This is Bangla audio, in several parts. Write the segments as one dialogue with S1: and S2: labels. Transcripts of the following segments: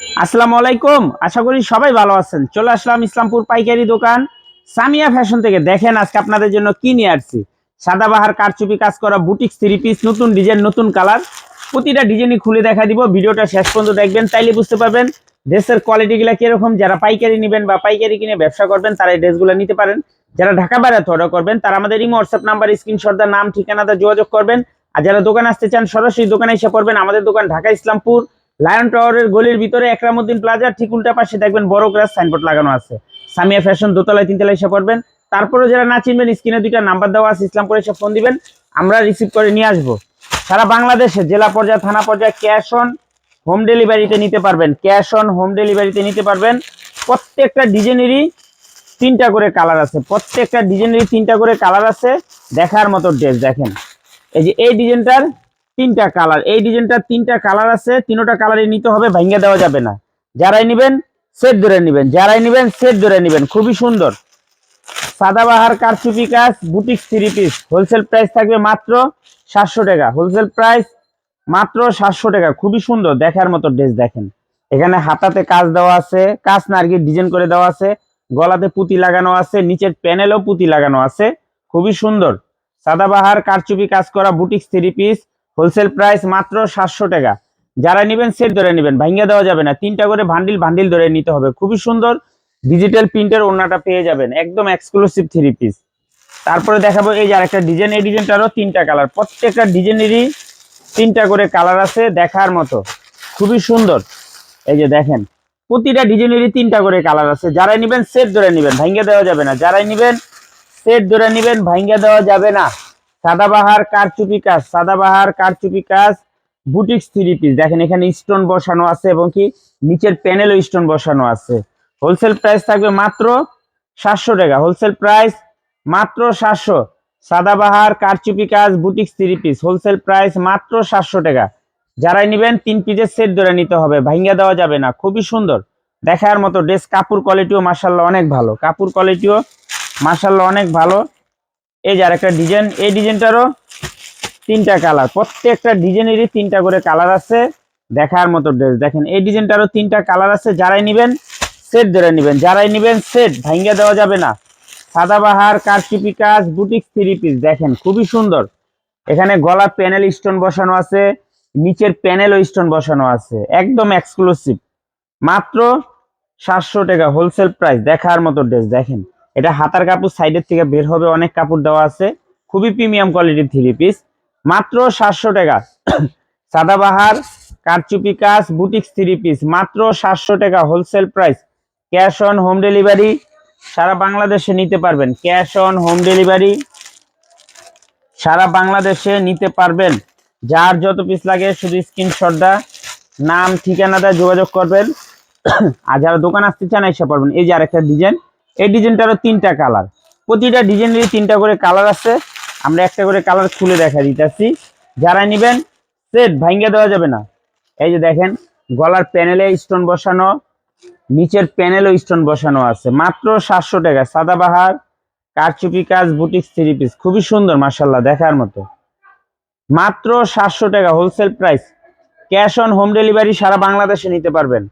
S1: আসসালামু আলাইকুম। আশা করি সবাই ভালো আছেন। চলে আসলাম ইসলামপুর পাইকারি দোকান। সামিয়া ফ্যাশন থেকে দেখেন আজকে আপনাদের জন্য কি নিয়ে আসছি। সাদাবাহার কারচুপি কাজ করা বুটিক থ্রি পিস নতুন ডিজাইন নতুন কালার প্রতিটা ডিজাইনই খুলে দেখা দিব। ভিডিওটা শেষ পর্যন্ত দেখবেন, তাইলে বুঝতে পারবেন ড্রেসের কোয়ালিটিগুলো কীরকম। যারা পাইকারি নেবেন বা পাইকারি কিনে ব্যবসা করবেন, তারা এই ড্রেসগুলো নিতে পারেন। যারা ঢাকা বাইরে অর্ডার করবেন, তারা আমাদের ইমো হোয়াটসঅ্যাপ নাম্বার স্ক্রিনশট দা নাম ঠিকানাটা যোগাযোগ করবেন। আর যারা দোকানে আসতে চান, সরাসরি দোকানে এসে পড়বেন। আমাদের দোকান ঢাকা ইসলামপুর। লায়ন টাওয়ারের গলির ভিতরে একরামুদ্দিন প্লাজা ঠিক উল্টা পাশে দেখবেন বড় ক্লাস সাইনবোর্ড লাগানো আছে। সামিয়া ফ্যাশন দোতলায়, তিনতলায় এসে পড়বেন। তারপরে যারা না চিনবেন স্ক্রিনে দুইটা নাম্বার দেওয়া আছে ইসলামপুরে এসে ফোন দিবেন। আমরা রিসিভ করে নিয়ে আসব। সারা বাংলাদেশে জেলা পর্যায়ে, থানা পর্যায়ে ক্যাশ অন হোম ডেলিভারিতে নিতে পারবেন। ক্যাশ অন হোম ডেলিভারিতে নিতে পারবেন। প্রত্যেকটা ডিজাইনেরই তিনটা করে কালার আছে। প্রত্যেকটা ডিজাইনেরই তিনটা করে কালার আছে। দেখার মতো ড্রেস দেখেন। এই যে এই ডিজাইনটার তিনটা কালার। এই ডিজাইনটার তিনটা কালার আছে, তিনোটা কালারই নিতে হবে, ভাঙ্গা দেওয়া যাবে না। যারাই নেবেন সেট ধরে নেবেন। যারাই নেবেন সেট ধরে নেবেন। খুবই সুন্দর। সাদাবাহার কারচুপি কাজ, boutique three piece wholesale price থাকবে মাত্র সাতশো টাকা। হোলসেল প্রাইস মাত্র সাতশো টাকা। খুবই সুন্দর। দেখার মতো ড্রেস দেখেন। এখানে হাতাতে কাজ দেওয়া আছে, কাজ না আর ডিজাইন করে দেওয়া আছে। গলাতে পুঁতি লাগানো আছে, নিচের প্যানেলও পুঁতি লাগানো আছে। খুবই সুন্দর। সাদাবাহার কারচুপি কাজ করা boutique three piece wholesale price মাত্র সাতশো টাকা। যারা নেবেন সেট ধরে নেবেন ভাঙ্গা দেওয়া যাবে না। তিনটা করে ভান্ডিল ভান্ডিল ধরে নিতে হবে। খুবই সুন্দর ডিজিটাল প্রিন্টের ওড়নাটা পেয়ে যাবেন, একদম এক্সক্লুসিভ থ্রি পিস তারপরে দেখাবো এই যে আরেকটা ডিজাইন এই ডিজাইনটারও তিনটা কালার প্রত্যেকটা ডিজাইনেরই তিনটা করে কালার আছে দেখার মতো। খুবই সুন্দর। এই যে দেখেন, প্রতিটা ডিজাইনেরই তিনটা করে কালার আছে। যারাই নেবেন সেট ধরে নেবেন ভাঙ্গা দেওয়া যাবে না। যারাই নেবেন সেট ধরে নেবেন ভাঙ্গা দেওয়া যাবে না। সাদাবাহার কারচুপি কাজ, সাদাবাহার কারচুপি কাজ, বুটিক্স থ্রি পিস দেখেন এখানে স্টোন বসানো আছে এবং কি নিচের প্যানেলও স্টোন বসানো আছে। হোলসেল প্রাইস থাকবে মাত্র সাতশো টাকা। হোলসেল প্রাইস মাত্র সাতশো। সাদাবাহার কারচুপি কাজ, boutiques three piece wholesale price মাত্র সাতশো টাকা। যারাই নেবেন, তিন পিসের সেট ধরে নিতে হবে। ভাঙ্গা দেওয়া যাবে না। খুবই সুন্দর। দেখার মতো ড্রেস কাপড় কোয়ালিটিও মার্শাল্লাহ অনেক ভালো। কাপড় কোয়ালিটিও মার্শাল্লাহ অনেক ভালো। এই যে আরেকটা ডিজাইন, এই ডিজাইনটারও তিনটা কালার। প্রত্যেকটা ডিজাইনেরই তিনটা করে কালার আছে দেখার মতো ড্রেস। দেখেন, এই ডিজাইনটারও তিনটা কালার আছে, যারাই নেবেন সেট ধরে নেবেন। যারাই নেবেন সেট ভাঙ্গা দেওয়া যাবে না। সাদাবাহার, কারচুপি কাজ বুটিক থ্রি পিস দেখেন, খুবই সুন্দর। এখানে গলা প্যানেল স্টোন বসানো আছে, নিচের প্যানেলও স্টোন বসানো আছে। একদম এক্সক্লুসিভ মাত্র সাতশো টাকা হোলসেল প্রাইস দেখার মতো ড্রেস। দেখেন এটা হাতার কাপড় সাইডের থেকে বের হবে, অনেক কাপড় দেওয়া আছে। খুবই প্রিমিয়াম কোয়ালিটির থ্রি পিস। মাত্র সাতশো টাকা। সাদাবাহার, কারচুপি কাজ, বুটিক্স থ্রি পিস। মাত্র সাতশো টাকা wholesale price. Cash on home delivery সারা বাংলাদেশে নিতে পারবেন। ক্যাশ অন হোম ডেলিভারি সারা বাংলাদেশে নিতে পারবেন। যার যত পিস লাগে শুধু স্ক্রিনশটটা নাম ঠিকানাটা যোগাযোগ করবেন। আর যারা দোকান আসতে চান, এসে পারবেন এই যে আরেকটা ডিজাইন। এই ডিজাইনটারও তিনটা কালার। প্রতিটা ডিজাইনেরই তিনটা করে কালার আছে। আমরা একটা করে কালার খুলে দেখা দিতেছি। যারা নেবেন, সেট ভাঙ্গা দেওয়া যাবে না। এই যে দেখেন, গলার প্যানেলে স্টোন বসানো, নিচের প্যানেলও স্টোন বসানো আছে। মাত্র সাতশো টাকা, সাদাবাহার, কারচুপি কাজ, বুটিক থ্রি পিস। খুবই সুন্দর মার্শাল্লাহ দেখার মতো। মাত্র সাতশো টাকা, wholesale price. Cash on home delivery সারা বাংলাদেশে নিতে পারবেন।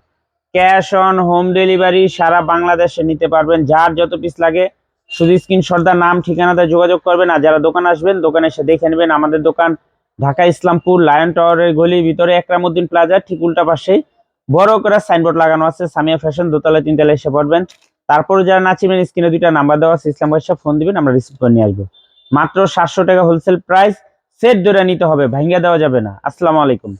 S1: ক্যাশ অন হোম ডেলিভারি সারা বাংলাদেশে নিতে পারবেন। যার যত পিস লাগে, শুধু স্ক্রিন স্ক্রিনশটদার নাম, ঠিকানাতে যোগাযোগ করবেন আর যারা দোকান আসবেন, দোকানে এসে দেখে নেবেন। আমাদের দোকান ঢাকা ইসলামপুর লায়ন টাওয়ারের গলির ভিতরে, একরামুদ্দিন প্লাজা, ঠিক উল্টা পাশেই বড় করে সাইনবোর্ড লাগানো আছে, সামিয়া ফ্যাশন দোতলা তিনতলা এসে পড়বেন। তারপরে যারা নাচিবেন স্ক্রিনে দুইটা নাম্বার দেওয়া আছে, ইসলাম ভাইসা ফোন দিবেন, আমরা রিসিভ করে নিয়ে আসব। মাত্র সাতশো টাকা হোলসেল প্রাইস সেট ধরে নিতে হবে ভাঙ্গা দেওয়া যাবে না। আসসালামু আলাইকুম।